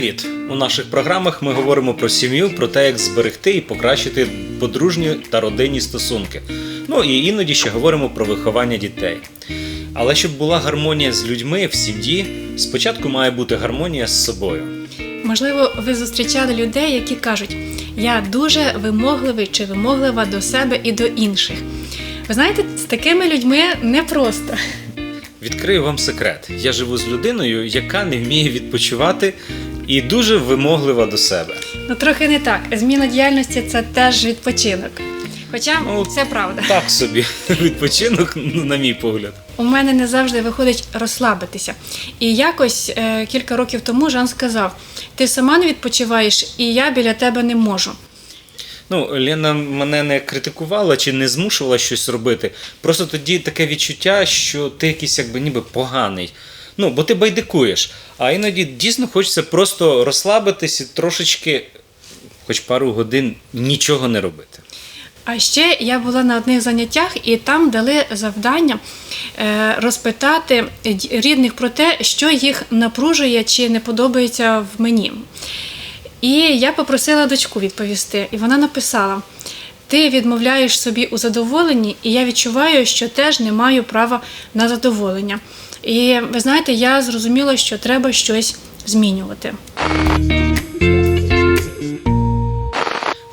Привіт! У наших програмах ми говоримо про сім'ю, про те, як зберегти і покращити подружні та родинні стосунки. Ну і іноді ще говоримо про виховання дітей. Але щоб була гармонія з людьми в сім'ї, спочатку має бути гармонія з собою. Можливо, ви зустрічали людей, які кажуть: я дуже вимогливий чи вимоглива до себе і до інших. Ви знаєте, з такими людьми непросто. Відкрию вам секрет: я живу з людиною, яка не вміє відпочивати і дуже вимоглива до себе. Ну, трохи не так. Зміна діяльності це теж відпочинок. Хоча Ну, це правда. Так собі відпочинок, ну, на мій погляд. У мене не завжди виходить розслабитися. І якось е, кілька років тому Жан сказав: ти сама не відпочиваєш, і я біля тебе не можу. Ну, Лена мене не критикувала чи не змушувала щось робити. Просто тоді таке відчуття, що ти якийсь якби ніби поганий. Ну, бо ти байдикуєш. А іноді дійсно хочеться просто розслабитись і трошечки, хоч пару годин, нічого не робити. А ще я була на одних заняттях, і там дали завдання е, розпитати рідних про те, що їх напружує чи не подобається в мені. І я попросила дочку відповісти, і вона написала: Ти відмовляєш собі у задоволенні, і я відчуваю, що теж не маю права на задоволення. І ви знаєте, я зрозуміла, що треба щось змінювати.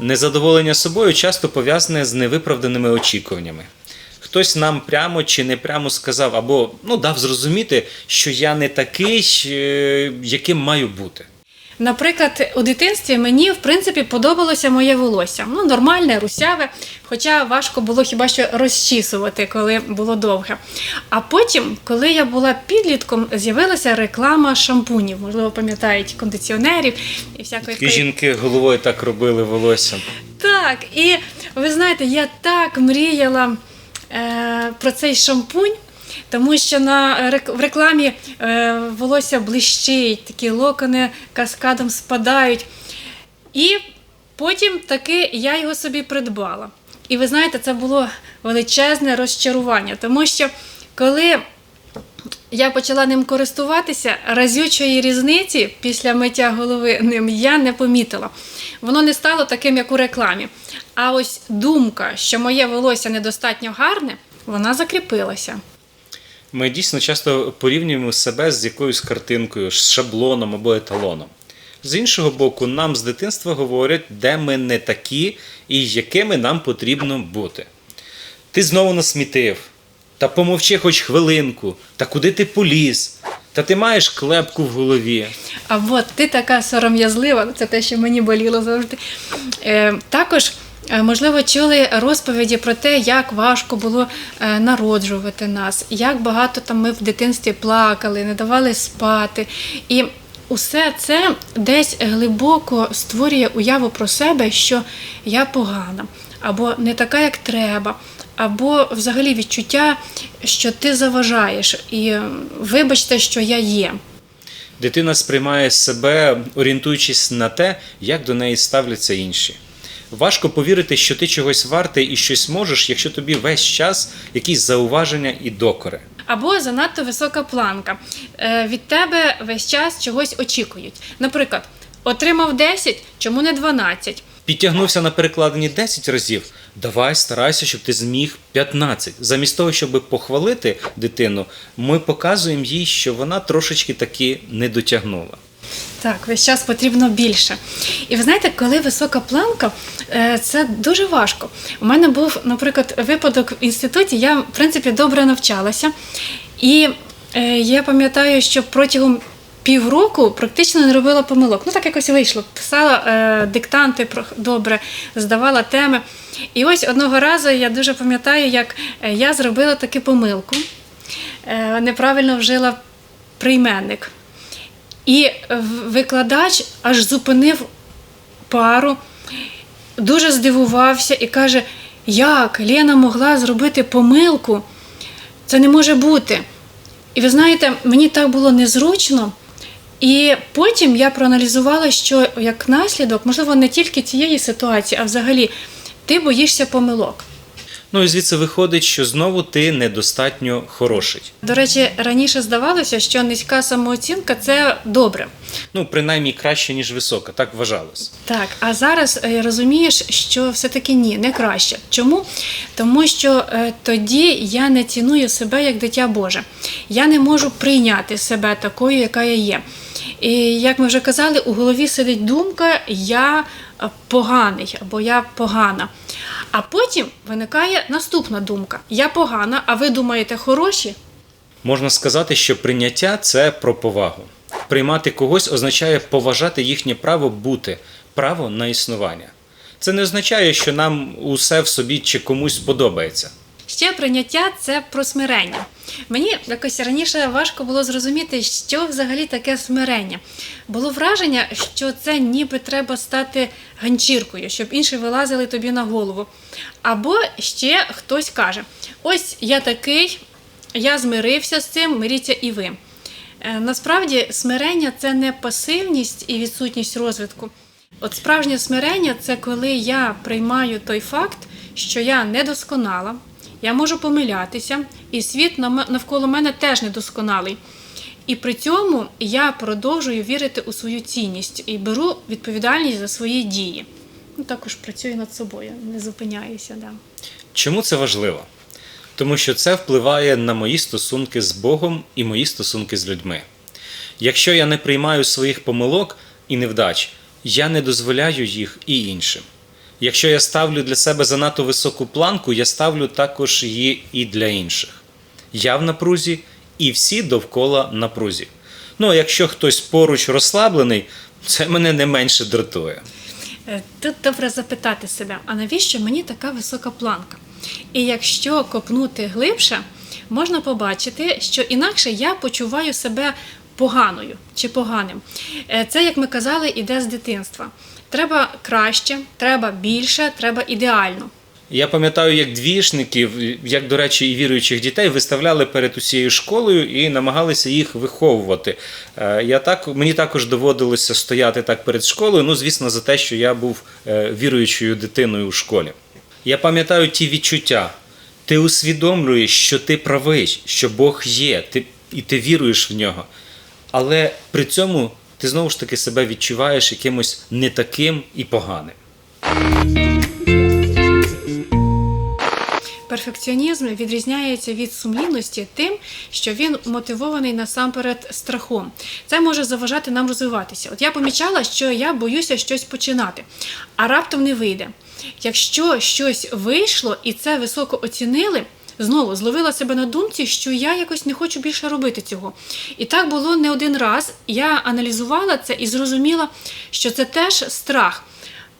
Незадоволення собою часто пов'язане з невиправданими очікуваннями. Хтось нам прямо чи не прямо сказав, або ну, дав зрозуміти, що я не такий, е, яким маю бути. Наприклад, у дитинстві мені в принципі подобалося моє волосся. Ну, нормальне, русяве, хоча важко було хіба що розчісувати, коли було довге. А потім, коли я була підлітком, з'явилася реклама шампунів, можливо, пам'ятають кондиціонерів і всякої Такі жінки головою так робили волоссям. Так, і ви знаєте, я так мріяла е, про цей шампунь, тому що на в рекламі е, волосся блищить, такі локони каскадом спадають. І потім таки я його собі придбала. І ви знаєте, це було величезне розчарування, тому що коли я почала ним користуватися, разючої різниці після миття голови ним я не помітила. Воно не стало таким, як у рекламі. А ось думка, що моє волосся недостатньо гарне, вона закріпилася. Ми дійсно часто порівнюємо себе з якоюсь картинкою, з шаблоном або еталоном. З іншого боку, нам з дитинства говорять, де ми не такі і якими нам потрібно бути. Ти знову насмітив, та помовчи хоч хвилинку, та куди ти поліз, та ти маєш клепку в голові. А от ти така сором'язлива, це те, що мені боліло завжди. Е, також, можливо, чули розповіді про те, як важко було е, народжувати нас, як багато там ми в дитинстві плакали, не давали спати. І усе це десь глибоко створює уяву про себе, що я погана, або не така, як треба. Або взагалі відчуття, що ти заважаєш, і е, вибачте, що я є. Дитина сприймає себе, орієнтуючись на те, як до неї ставляться інші. Важко повірити, що ти чогось вартий і щось можеш, якщо тобі весь час якісь зауваження і докори. Або занадто висока планка. Е, Від тебе весь час чогось очікують. Наприклад, отримав 10, чому не 12? Підтягнувся на перекладині 10 разів. Давай старайся, щоб ти зміг 15. Замість того, щоб похвалити дитину, ми показуємо їй, що вона трошечки таки не дотягнула. Так, весь час потрібно більше. І ви знаєте, коли висока планка, е, це дуже важко. У мене був, наприклад, випадок в інституті, я, в принципі, добре навчалася. І е, я пам'ятаю, що протягом півроку практично не робила помилок. Ну, так якось вийшло. Писала е, диктанти добре, здавала теми. І ось одного разу я дуже пам'ятаю, як я зробила таку помилку, неправильно вжила прийменник. І викладач аж зупинив пару, дуже здивувався і каже: як Лена могла зробити помилку? Це не може бути. І ви знаєте, мені так було незручно. І потім я проаналізувала, що як наслідок, можливо, не тільки цієї ситуації, а взагалі, ти боїшся помилок. Ну і звідси виходить, що знову ти недостатньо хороший. До речі, раніше здавалося, що низька самооцінка це добре. Ну, принаймні краще, ніж висока, так вважалось. Так, а зараз е, розумієш, що все-таки ні, не краще. Чому? Тому що е, тоді я не ціную себе як дитя Боже. Я не можу прийняти себе такою, яка я є. І як ми вже казали, у голові сидить думка Я поганий або я погана. А потім виникає наступна думка: Я погана, а ви думаєте хороші? Можна сказати, що прийняття це про повагу. Приймати когось означає поважати їхнє право бути, право на існування. Це не означає, що нам усе в собі чи комусь подобається. Ще прийняття це про смирення. Мені якось раніше важко було зрозуміти, що взагалі таке смирення. Було враження, що це ніби треба стати ганчіркою, щоб інші вилазили тобі на голову. Або ще хтось каже: ось я такий, я змирився з цим, миріться і ви. Е, Насправді, смирення це не пасивність і відсутність розвитку. От справжнє смирення це коли я приймаю той факт, що я недосконала, я можу помилятися, і світ навколо мене теж недосконалий. І при цьому я продовжую вірити у свою цінність і беру відповідальність за свої дії. Ну, також працюю над собою, не зупиняюся. Да. Чому це важливо? Тому що це впливає на мої стосунки з Богом і мої стосунки з людьми. Якщо я не приймаю своїх помилок і невдач, я не дозволяю їх і іншим. Якщо я ставлю для себе занадто високу планку, я ставлю також її і для інших. Я в напрузі, і всі довкола напрузі. Ну а якщо хтось поруч розслаблений, це мене не менше дратує. Е, Тут добре запитати себе, а навіщо мені така висока планка? І якщо копнути глибше, можна побачити, що інакше я почуваю себе поганою чи поганим. Е, Це, як ми казали, іде з дитинства. Треба краще, треба більше, треба ідеально. Я пам'ятаю, як двішників, як, до речі, і віруючих дітей виставляли перед усією школою і намагалися їх виховувати. Е, Я так, мені також доводилося стояти так перед школою, ну, звісно, за те, що я був е, віруючою дитиною у школі. Я пам'ятаю ті відчуття. Ти усвідомлюєш, що ти правий, що Бог є, ти, і ти віруєш в нього. Але при цьому ти знову ж таки себе відчуваєш якимось не таким і поганим. Перфекціонізм відрізняється від сумлінності тим, що він мотивований насамперед страхом. Це може заважати нам розвиватися. От я помічала, що я боюся щось починати, а раптом не вийде. Якщо щось вийшло і це високо оцінили. Знову зловила себе на думці, що я якось не хочу більше робити цього. І так було не один раз. Я аналізувала це і зрозуміла, що це теж страх.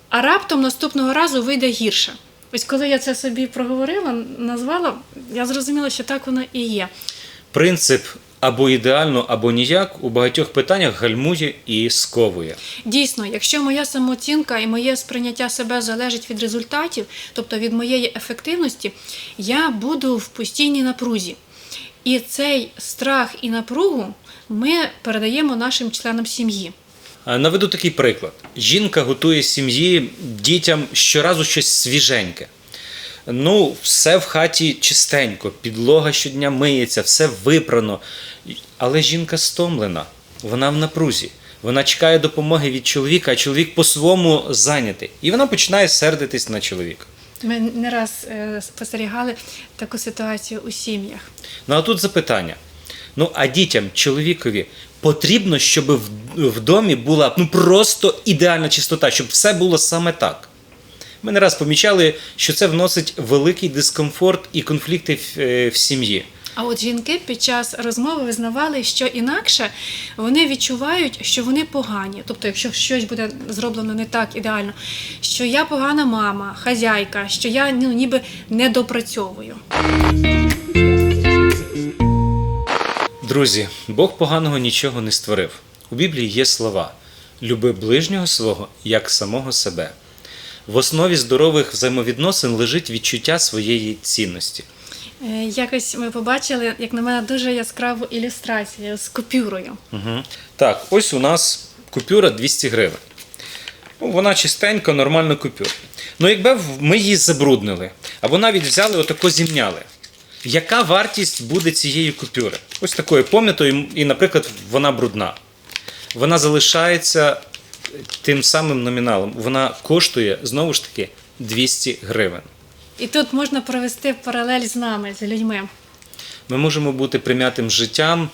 А раптом наступного разу вийде гірше. Ось коли я це собі проговорила, назвала, я зрозуміла, що так воно і є. Принцип або ідеально, або ніяк у багатьох питаннях гальмує і сковує. Дійсно, якщо моя самооцінка і моє сприйняття себе залежить від результатів, тобто від моєї ефективності, я буду в постійній напрузі. І цей страх і напругу ми передаємо нашим членам сім'ї. Наведу такий приклад: жінка готує сім'ї дітям щоразу щось свіженьке. Ну, все в хаті чистенько, підлога щодня миється, все випрано. Але жінка стомлена, вона в напрузі. Вона чекає допомоги від чоловіка, а чоловік по-своєму зайнятий. І вона починає сердитись на чоловіка. Ми не раз е, спостерігали таку ситуацію у сім'ях. Ну а тут запитання: ну а дітям, чоловікові, потрібно, щоб в, в домі була ну просто ідеальна чистота, щоб все було саме так. Ми не раз помічали, що це вносить великий дискомфорт і конфлікти в, е, в сім'ї. А от жінки під час розмови визнавали, що інакше вони відчувають, що вони погані. Тобто, якщо щось буде зроблено не так ідеально, що я погана мама, хазяйка, що я ну, ніби не допрацьовую. Друзі, Бог поганого нічого не створив. У Біблії є слова: люби ближнього свого як самого себе. В основі здорових взаємовідносин лежить відчуття своєї цінності. Е, Якось ми побачили, як на мене, дуже яскраву ілюстрацію з купюрою. Угу. Так, ось у нас купюра 200 гривень. Ну, вона чистенька, нормальна купюра. Ну, якби ми її забруднили, або навіть взяли отако зімняли. Яка вартість буде цієї купюри? Ось такої пом'ятої, і, наприклад, вона брудна. Вона залишається тим самим номіналом. Вона коштує знову ж таки 200 гривень. І тут можна провести паралель з нами, з людьми. Ми можемо бути прим'ятим життям,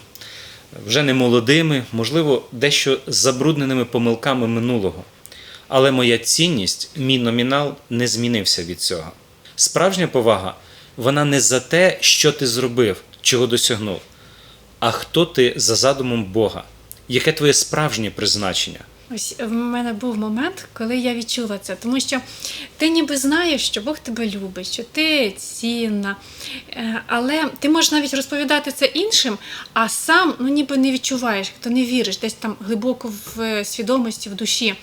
вже не молодими, можливо, дещо забрудненими помилками минулого. Але моя цінність, мій номінал не змінився від цього. Справжня повага вона не за те, що ти зробив, чого досягнув, а хто ти за задумом Бога, яке твоє справжнє призначення. Ось в мене був момент, коли я відчула це, тому що ти ніби знаєш, що Бог тебе любить, що ти цінна, Е, але ти можеш навіть розповідати це іншим, а сам ну ніби не відчуваєш, то не віриш, десь там глибоко в е, свідомості, в душі.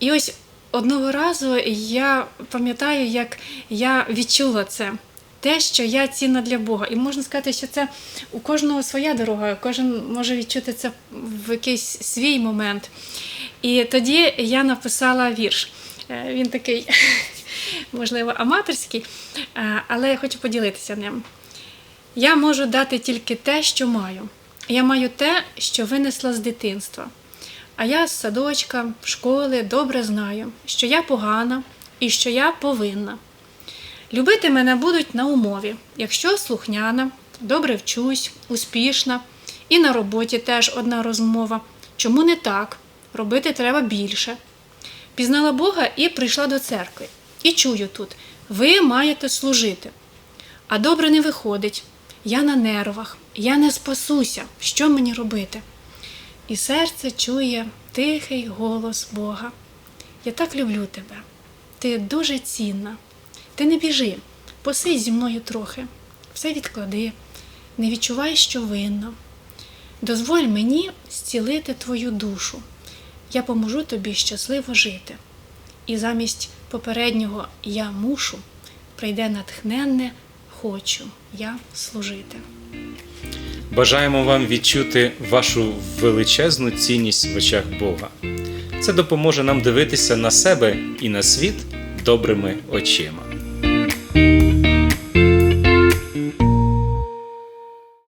І ось одного разу я пам'ятаю, як я відчула це. Те, що я цінна для Бога. І можна сказати, що це у кожного своя дорога, кожен може відчути це в якийсь свій момент. І тоді я написала вірш. Е, Він такий, можливо, аматорський, е, але я хочу поділитися ним. Я можу дати тільки те, що маю. Я маю те, що винесла з дитинства. А я з садочка, школи добре знаю, що я погана і що я повинна. Любити мене будуть на умові, якщо слухняна, добре вчусь, успішна, і на роботі теж одна розмова. Чому не так? Робити треба більше. Пізнала Бога і прийшла до церкви. І чую тут: ви маєте служити. А добре не виходить. Я на нервах, я не спасуся. Що мені робити? І серце чує тихий голос Бога. Я так люблю тебе. Ти дуже цінна. Ти не біжи, посидь зі мною трохи, все відклади, не відчувай, що винна. Дозволь мені зцілити твою душу. Я поможу тобі щасливо жити. І замість попереднього я мушу прийде натхненне хочу я служити. Бажаємо вам відчути вашу величезну цінність в очах Бога. Це допоможе нам дивитися на себе і на світ добрими очима.